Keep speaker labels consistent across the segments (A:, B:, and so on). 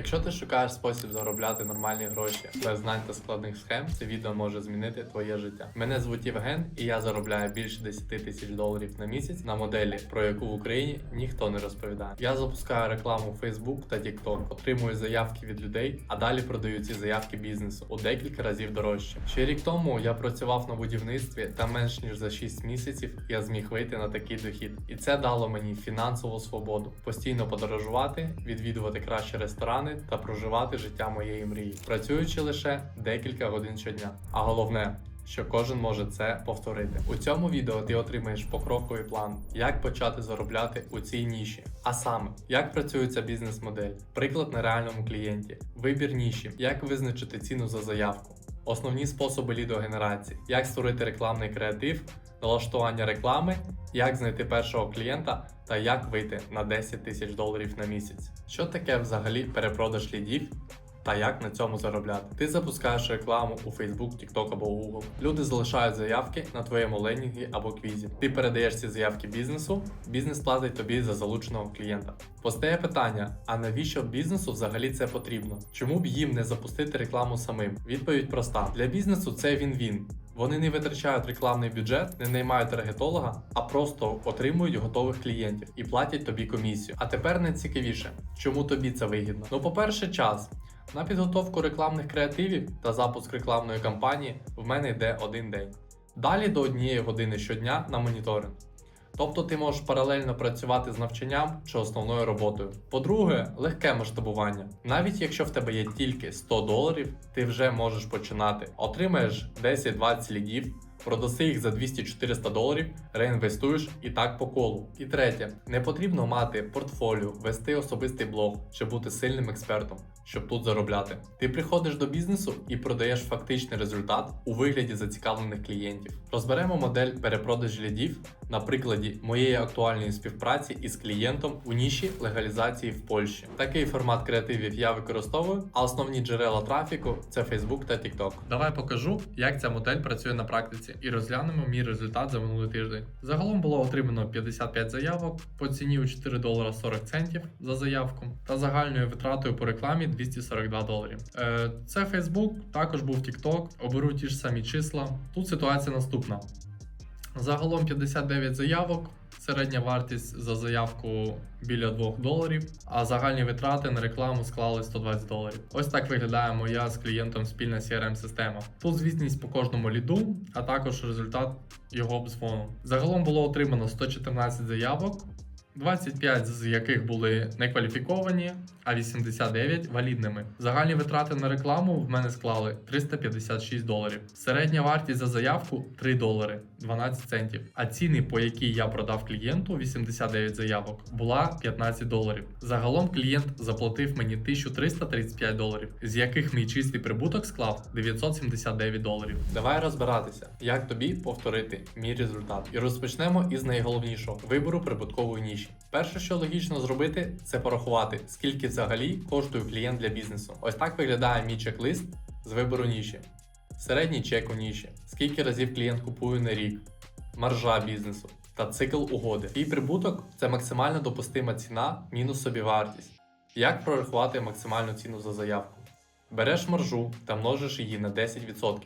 A: Якщо ти шукаєш спосіб заробляти нормальні гроші без знань та складних схем, це відео може змінити твоє життя. Мене звуть Євген, і я заробляю більше 10 тисяч доларів на місяць на моделі, про яку в Україні ніхто не розповідає. Я запускаю рекламу Facebook та TikTok, отримую заявки від людей, а далі продаю ці заявки бізнесу у декілька разів дорожче. Ще рік тому я працював на будівництві, та менш ніж за 6 місяців я зміг вийти на такий дохід, і це дало мені фінансову свободу, постійно подорожувати, відвідувати кращі ресторани та проживати життя моєї мрії, працюючи лише декілька годин щодня. А головне. Що кожен може це повторити. У цьому відео ти отримаєш покроковий план, як почати заробляти у цій ніші. А саме, як працює ця бізнес-модель, приклад на реальному клієнті, вибір ніші, як визначити ціну за заявку, основні способи лідогенерації, як створити рекламний креатив, налаштування реклами, як знайти першого клієнта та як вийти на 10 тисяч доларів на місяць. Що таке взагалі перепродаж лідів? Та як на цьому заробляти? Ти запускаєш рекламу у Facebook, TikTok або Google. Люди залишають заявки на твоєму ленінгі або квізі. Ти передаєш ці заявки бізнесу, бізнес платить тобі за залученого клієнта. Постає питання: а навіщо бізнесу взагалі це потрібно? Чому б їм не запустити рекламу самим? Відповідь проста: для бізнесу це він-він. Вони не витрачають рекламний бюджет, не наймають таргетолога, а просто отримують готових клієнтів і платять тобі комісію. А тепер найцікавіше, чому тобі це вигідно? Ну, по-перше, час. На підготовку рекламних креативів та запуск рекламної кампанії в мене йде один день. Далі до однієї години щодня на моніторинг. Тобто ти можеш паралельно працювати з навчанням чи основною роботою. По-друге, легке масштабування. Навіть якщо в тебе є тільки 100 доларів, ти вже можеш починати. Отримаєш 10-20 лідів, продаси їх за 200-400 доларів, реінвестуєш і так по колу. І третє, не потрібно мати портфоліо, вести особистий блог чи бути сильним експертом, щоб тут заробляти. Ти приходиш до бізнесу і продаєш фактичний результат у вигляді зацікавлених клієнтів. Розберемо модель перепродажу лідів на прикладі моєї актуальної співпраці із клієнтом у ніші легалізації в Польщі. Такий формат креативів я використовую, а основні джерела трафіку це Facebook та TikTok. Давай покажу, як ця модель працює на практиці, і розглянемо мій результат за минулий тиждень. Загалом було отримано 55 заявок по ціні у 4 долара 40 центів за заявку та загальною витратою по рекламі 242 доларів. Е, це Facebook, також був TikTok, оберу ті ж самі числа. Тут ситуація наступна. Загалом 59 заявок, середня вартість за заявку біля 2 доларів, а загальні витрати на рекламу склали 120 доларів. Ось так виглядає моя з клієнтом спільна crm система Тут звітність по кожному ліду, а також результат його обдзвону. Загалом було отримано 114 заявок. 25 з яких були некваліфіковані, а 89 валідними. Загальні витрати на рекламу в мене склали 356 доларів. Середня вартість за заявку 3 долари 12 центів. А ціни, по якій я продав клієнту 89 заявок, була 15 доларів. Загалом клієнт заплатив мені 1335 доларів, з яких мій чистий прибуток склав 979 доларів. Давай розбиратися, як тобі повторити мій результат. І розпочнемо із найголовнішого вибору прибуткової ніші. Перше, що логічно зробити, це порахувати, скільки взагалі коштує клієнт для бізнесу. Ось так виглядає мій чек-лист з вибору ніші. Середній чек у ніші, скільки разів клієнт купує на рік, маржа бізнесу та цикл угоди. Твій прибуток це максимально допустима ціна мінус собівартість. Як прорахувати максимальну ціну за заявку? Береш маржу та множиш її на 10%.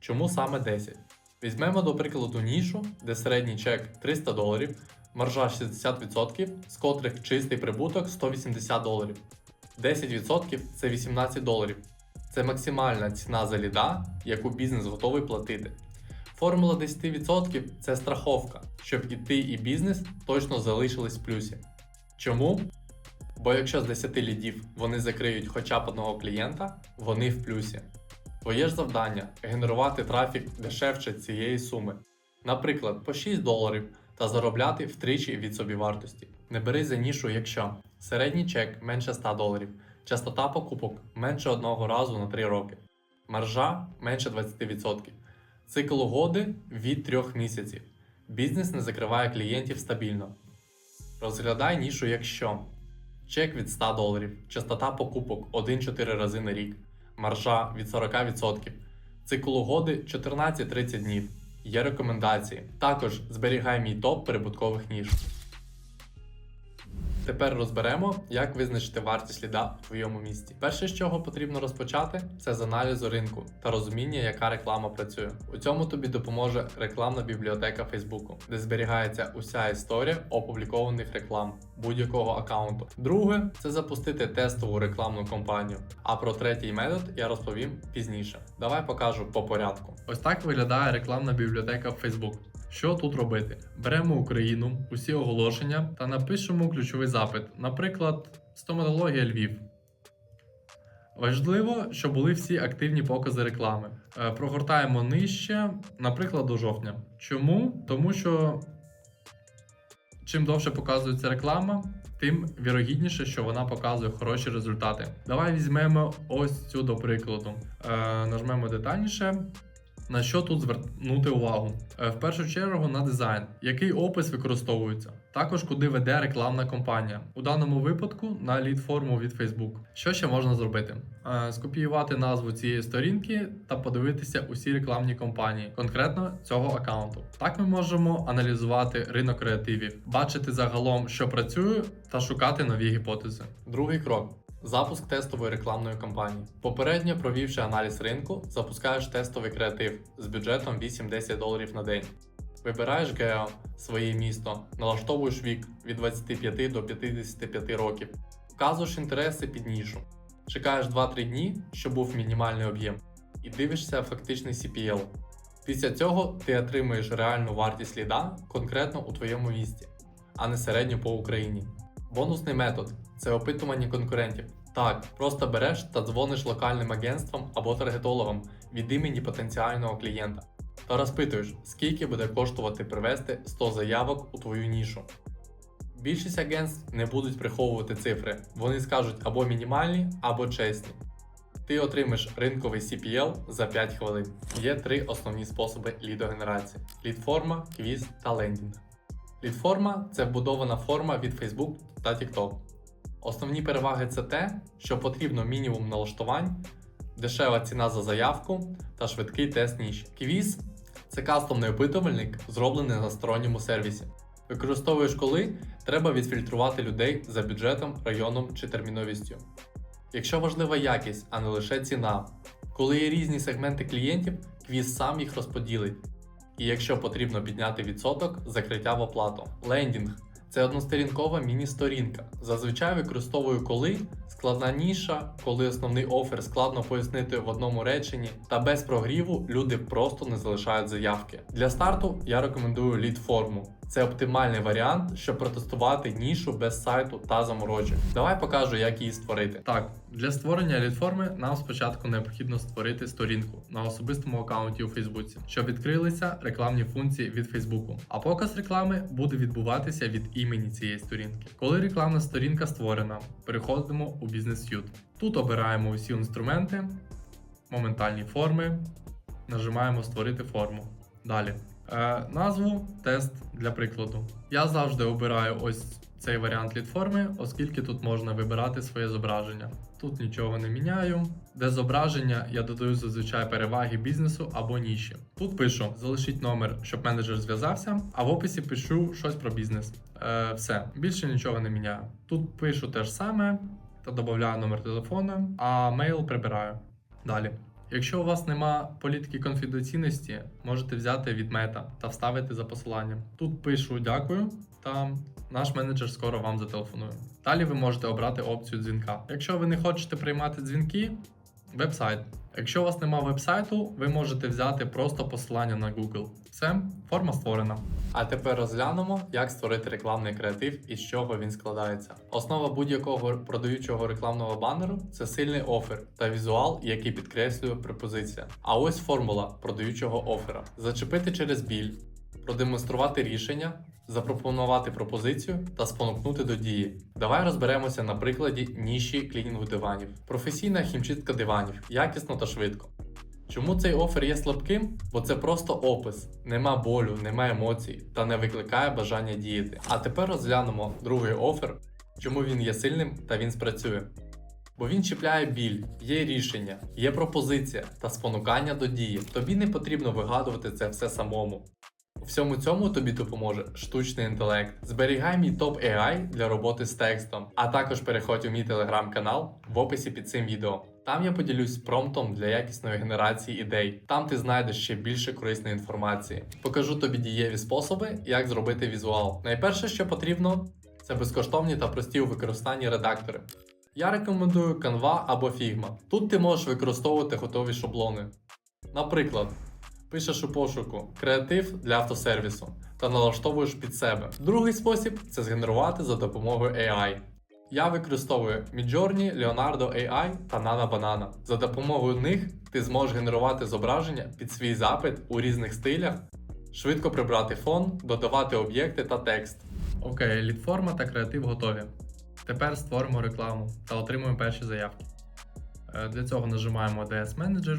A: Чому саме 10? Візьмемо до прикладу нішу, де середній чек 300 доларів, маржа 60%, з котрих чистий прибуток 180 доларів. 10% це 18 доларів. Це максимальна ціна за ліда, яку бізнес готовий платити. Формула 10% це страховка, щоб і ти, і бізнес точно залишились в плюсі. Чому? Бо якщо з 10 лідів вони закриють хоча б одного клієнта, вони в плюсі. Твоє ж завдання генерувати трафік дешевше цієї суми, наприклад, по 6 доларів та заробляти втричі від собівартості. Не бери за нішу, якщо середній чек менше 100 доларів, частота покупок менше одного разу на 3 роки, маржа менше 20%, цикл угоди від 3 місяців. Бізнес не закриває клієнтів стабільно. Розглядай нішу, якщо чек від 100 доларів, частота покупок 1-4 рази на рік, маржа від 40%, цикл угоди 14-30 днів. Є рекомендації. Також зберігай мій топ прибуткових ніж. Тепер розберемо, як визначити вартість ліда в твоєму місті. Перше, з чого потрібно розпочати, це з аналізу ринку та розуміння, яка реклама працює. У цьому тобі допоможе рекламна бібліотека Фейсбуку, де зберігається уся історія опублікованих реклам будь-якого аккаунту. Друге це запустити тестову рекламну кампанію. А про третій метод я розповім пізніше. Давай покажу по порядку. Ось так виглядає рекламна бібліотека Facebook. Що тут робити? Беремо Україну, усі оголошення та напишемо ключовий запит, наприклад, стоматологія Львів. Важливо, щоб були всі активні покази реклами. Е, Прогортаємо нижче, наприклад, до жовтня. Чому? Тому що чим довше показується реклама, тим вірогідніше, що вона показує хороші результати. Давай візьмемо ось цю до прикладу. Е, нажмемо детальніше. На що тут звернути увагу? Е, В першу чергу на дизайн, який опис використовується, також куди веде рекламна кампанія. У даному випадку на лід-форму від Facebook. Що ще можна зробити? Е, Скопіювати назву цієї сторінки та подивитися усі рекламні кампанії, конкретно цього аккаунту. Так ми можемо аналізувати ринок креативів, бачити загалом, що працює, та шукати нові гіпотези. Другий крок. Запуск тестової рекламної кампанії. Попередньо провівши аналіз ринку, запускаєш тестовий креатив з бюджетом 8-10 доларів на день. Вибираєш гео, своє місто, налаштовуєш вік від 25 до 55 років, вказуєш інтереси під нішу, чекаєш 2-3 дні, щоб був мінімальний об'єм, і дивишся фактичний CPL. Після цього ти отримуєш реальну вартість ліда конкретно у твоєму місті, а не середню по Україні. Бонусний метод це опитування конкурентів. Так, просто береш та дзвониш локальним агентствам або таргетологам від імені потенціального клієнта та розпитуєш, скільки буде коштувати привести 100 заявок у твою нішу. Більшість агентств не будуть приховувати цифри, вони скажуть або мінімальні, або чесні. Ти отримаєш ринковий CPL за 5 хвилин. Є три основні способи лідогенерації: лідформа, квіз та лендінг. Лідформа це вбудована форма від Facebook та TikTok. Основні переваги це те, що потрібно мінімум налаштувань, дешева ціна за заявку та швидкий тест ніж. Квіз це кастомний опитувальник, зроблений на сторонньому сервісі. Використовуєш коли треба відфільтрувати людей за бюджетом, районом чи терміновістю. Якщо важлива якість, а не лише ціна. Коли є різні сегменти клієнтів, квіз сам їх розподілить. І якщо потрібно підняти відсоток, закриття в оплату. Лендінг це односторінкова міні-сторінка. Зазвичай використовую коли складна ніша, коли основний офер складно пояснити в одному реченні, та без прогріву люди просто не залишають заявки. Для старту я рекомендую лід форму. Це оптимальний варіант, щоб протестувати нішу без сайту та заморочок. Давай покажу, як її створити. Так, для створення лідформи нам спочатку необхідно створити сторінку на особистому аккаунті у Фейсбуці, щоб відкрилися рекламні функції від Фейсбуку. А показ реклами буде відбуватися від імені цієї сторінки. Коли рекламна сторінка створена, переходимо у Business Suite. Тут обираємо усі інструменти, моментальні форми, нажимаємо Створити форму. Далі. Е, назву тест для прикладу. Я завжди обираю ось цей варіант лідформи, оскільки тут можна вибирати своє зображення. Тут нічого не міняю. Де зображення, я додаю зазвичай переваги бізнесу або ніші. Тут пишу: залишіть номер, щоб менеджер зв'язався, а в описі пишу щось про бізнес. Е, все, більше нічого не міняю. Тут пишу те ж саме та додаю номер телефона, а мейл прибираю. Далі. Якщо у вас нема політики конфіденційності, можете взяти від мета та вставити за посиланням. Тут пишу дякую, та наш менеджер скоро вам зателефонує. Далі ви можете обрати опцію дзвінка. Якщо ви не хочете приймати дзвінки, вебсайт. Якщо у вас нема вебсайту, ви можете взяти просто посилання на Google. Все, форма створена. А тепер розглянемо, як створити рекламний креатив і з чого він складається. Основа будь-якого продаючого рекламного банеру це сильний офер та візуал, який підкреслює пропозиція. А ось формула продаючого офера: зачепити через біль, продемонструвати рішення, запропонувати пропозицію та спонукнути до дії. Давай розберемося на прикладі ніші клінінгу диванів. Професійна хімчистка диванів, якісно та швидко. Чому цей офер є слабким? Бо це просто опис, нема болю, нема емоцій та не викликає бажання діяти. А тепер розглянемо другий офер, чому він є сильним та він спрацює. Бо він чіпляє біль, є рішення, є пропозиція та спонукання до дії. Тобі не потрібно вигадувати це все самому. Всьому цьому тобі допоможе штучний інтелект. Зберігай мій топ AI для роботи з текстом, а також переходь у мій телеграм-канал в описі під цим відео. Там я поділюсь промптом для якісної генерації ідей. Там ти знайдеш ще більше корисної інформації. Покажу тобі дієві способи, як зробити візуал. Найперше, що потрібно, це безкоштовні та прості у використанні редактори. Я рекомендую Canva або Figma. Тут ти можеш використовувати готові шаблони. Наприклад, пишеш у пошуку креатив для автосервісу та налаштовуєш під себе. Другий спосіб це згенерувати за допомогою AI. Я використовую Midjourney, Leonardo AI та Nana Banana. За допомогою них ти зможеш генерувати зображення під свій запит у різних стилях, швидко прибрати фон, додавати об'єкти та текст. Окей, лідформа та креатив готові. Тепер створимо рекламу та отримуємо перші заявки. Е, Для цього нажимаємо DS Manager,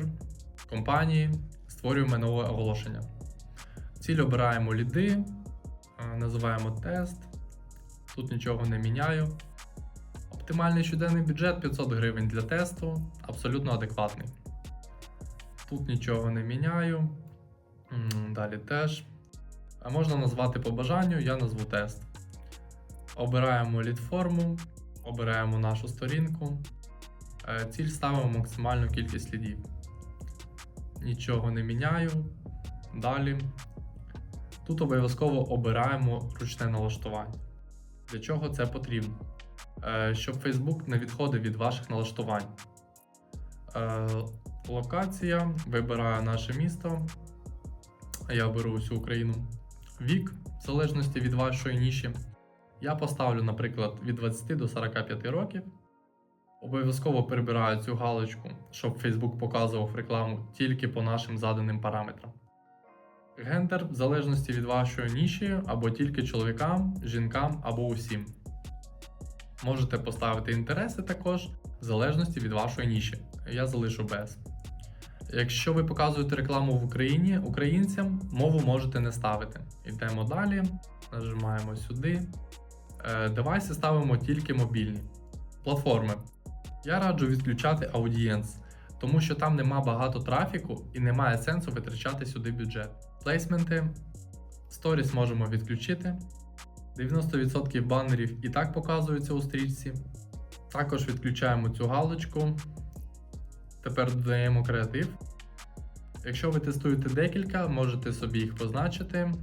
A: компанії, створюємо нове оголошення. Ціль обираємо ліди, е, називаємо тест. Тут нічого не міняю. Оптимальний щоденний бюджет 500 гривень для тесту, абсолютно адекватний. Тут нічого не міняю. Далі теж. А можна назвати по бажанню, я назву тест. Обираємо лід-форму, обираємо нашу сторінку. Е, Ціль ставимо максимальну кількість лідів. Нічого не міняю. Далі. Тут обов'язково обираємо ручне налаштування. Для чого це потрібно? Е, Щоб Facebook не відходив від ваших налаштувань. Е, Локація. Вибираю наше місто. Я беру всю Україну. Вік, в залежності від вашої ніші. Я поставлю, наприклад, від 20 до 45 років. Обов'язково перебираю цю галочку, щоб Facebook показував рекламу тільки по нашим заданим параметрам. Гендер в залежності від вашої ніші або тільки чоловікам, жінкам або усім. Можете поставити інтереси також в залежності від вашої ніші. Я залишу без. Якщо ви показуєте рекламу в Україні українцям, мову можете не ставити. Йдемо далі, нажимаємо сюди. Е, Девайси ставимо тільки мобільні. Платформи. Я раджу відключати аудієнс, тому що там нема багато трафіку і немає сенсу витрачати сюди бюджет. Плейсменти. Сторіс можемо відключити. 90% банерів і так показуються у стрічці. Також відключаємо цю галочку. Тепер додаємо креатив. Якщо ви тестуєте декілька, можете собі їх позначити.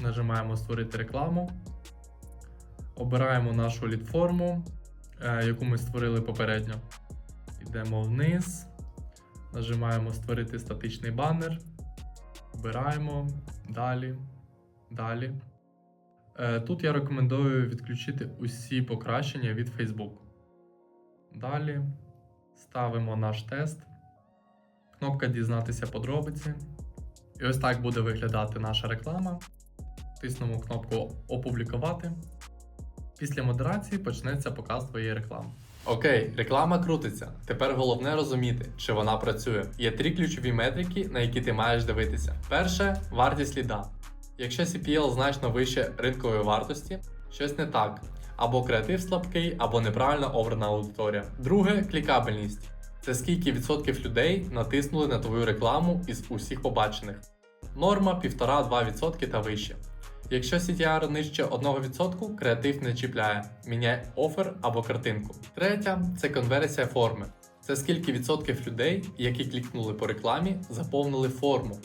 A: Нажимаємо Створити рекламу. Обираємо нашу лідформу, яку ми створили попередньо. Йдемо вниз. Нажимаємо Створити статичний банер. Обираємо. Далі. Далі. Е, Тут я рекомендую відключити усі покращення від Facebook. Далі ставимо наш тест. Кнопка Дізнатися подробиці. І ось так буде виглядати наша реклама. Тиснемо кнопку Опублікувати. Після модерації почнеться показ твоєї реклами. Окей, реклама крутиться. Тепер головне розуміти, чи вона працює. Є три ключові метрики, на які ти маєш дивитися. Перше вартість ліда. Якщо CPL значно вище ринкової вартості, щось не так. Або креатив слабкий, або неправильно обрана аудиторія. Друге клікабельність. Це скільки відсотків людей натиснули на твою рекламу із усіх побачених. Норма 1,5-2% та вище. Якщо CTR нижче 1%, креатив не чіпляє, міняй офер або картинку. Третя це конверсія форми. Це скільки відсотків людей, які клікнули по рекламі, заповнили форму.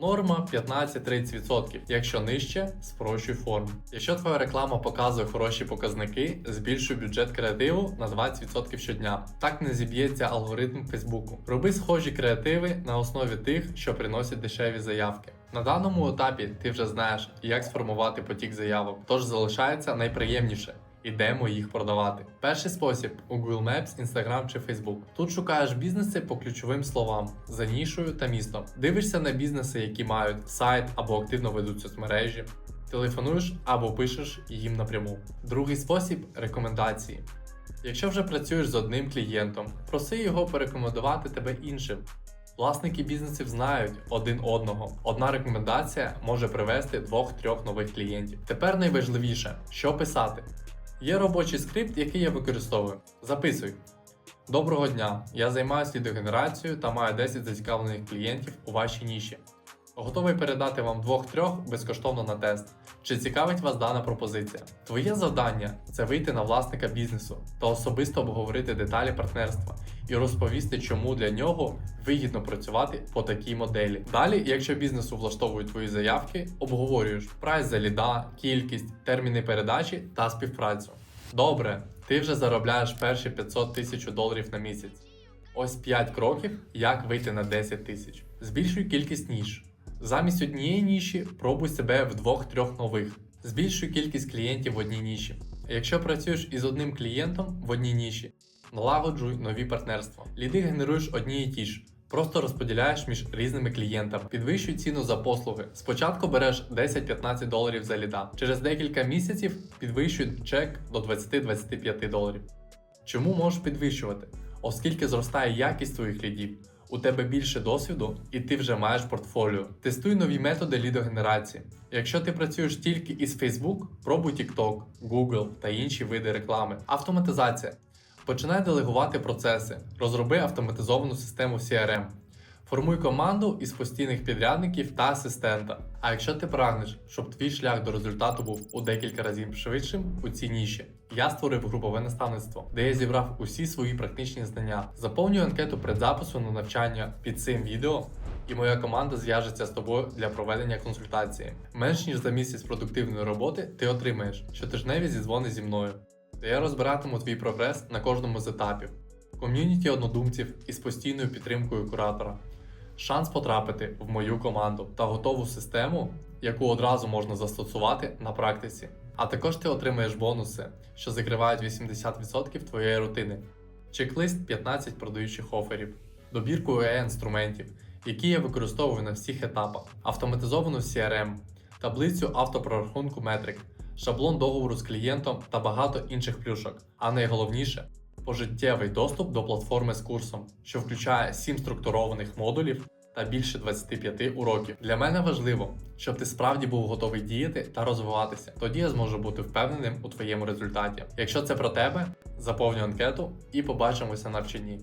A: Норма 15-30%. Якщо нижче, спрощуй форму. Якщо твоя реклама показує хороші показники, збільшуй бюджет креативу на 20% щодня. Так не зіб'ється алгоритм Фейсбуку. Роби схожі креативи на основі тих, що приносять дешеві заявки. На даному етапі ти вже знаєш, як сформувати потік заявок, тож залишається найприємніше. Ідемо їх продавати. Перший спосіб у Google Maps, Instagram чи Facebook. Тут шукаєш бізнеси по ключовим словам за нішою та містом. Дивишся на бізнеси, які мають сайт або активно ведуть соцмережі. Телефонуєш або пишеш їм напряму. Другий спосіб рекомендації. Якщо вже працюєш з одним клієнтом, проси його порекомендувати тебе іншим. Власники бізнесів знають один одного. Одна рекомендація може привести двох-трьох нових клієнтів. Тепер найважливіше, що писати. Є робочий скрипт, який я використовую. Записуй. Доброго дня! Я займаюся лідогенерацією та маю 10 зацікавлених клієнтів у вашій ніші. Готовий передати вам двох-трьох безкоштовно на тест. Чи цікавить вас дана пропозиція? Твоє завдання це вийти на власника бізнесу та особисто обговорити деталі партнерства і розповісти, чому для нього вигідно працювати по такій моделі. Далі, якщо бізнесу влаштовують твої заявки, обговорюєш прайс за ліда, кількість, терміни передачі та співпрацю. Добре, ти вже заробляєш перші 500 тисяч доларів на місяць. Ось 5 кроків, як вийти на 10 тисяч. Збільшуй кількість ніж. Замість однієї ніші пробуй себе в двох-трьох нових. Збільшуй кількість клієнтів в одній ніші. Якщо працюєш із одним клієнтом в одній ніші, налагоджуй нові партнерства. Ліди генеруєш одні і ті ж. Просто розподіляєш між різними клієнтами. Підвищуй ціну за послуги. Спочатку береш 10-15 доларів за ліда. Через декілька місяців підвищуй чек до 20-25 доларів. Чому можеш підвищувати? Оскільки зростає якість твоїх лідів, у тебе більше досвіду і ти вже маєш портфоліо. Тестуй нові методи лідогенерації. Якщо ти працюєш тільки із Facebook, пробуй TikTok, Google та інші види реклами. Автоматизація. Починай делегувати процеси, розроби автоматизовану систему CRM. Формуй команду із постійних підрядників та асистента. А якщо ти прагнеш, щоб твій шлях до результату був у декілька разів швидшим у цій я створив групове наставництво, де я зібрав усі свої практичні знання. Заповнюй анкету предзапису на навчання під цим відео, і моя команда зв'яжеться з тобою для проведення консультації. Менш ніж за місяць продуктивної роботи ти отримаєш щотижневі зізвони зі мною, де я розбиратиму твій прогрес на кожному з етапів, ком'юніті однодумців із постійною підтримкою куратора. Шанс потрапити в мою команду та готову систему, яку одразу можна застосувати на практиці. А також ти отримаєш бонуси, що закривають 80% твоєї рутини, чек-лист 15 продаючих оферів, добірку AI інструментів, які я використовую на всіх етапах, автоматизовану CRM, таблицю автопрорахунку метрик, шаблон договору з клієнтом та багато інших плюшок. А найголовніше пожиттєвий доступ до платформи з курсом, що включає 7 структурованих модулів та більше 25 уроків. Для мене важливо, щоб ти справді був готовий діяти та розвиватися. Тоді я зможу бути впевненим у твоєму результаті. Якщо це про тебе, заповнюй анкету і побачимося на вченні.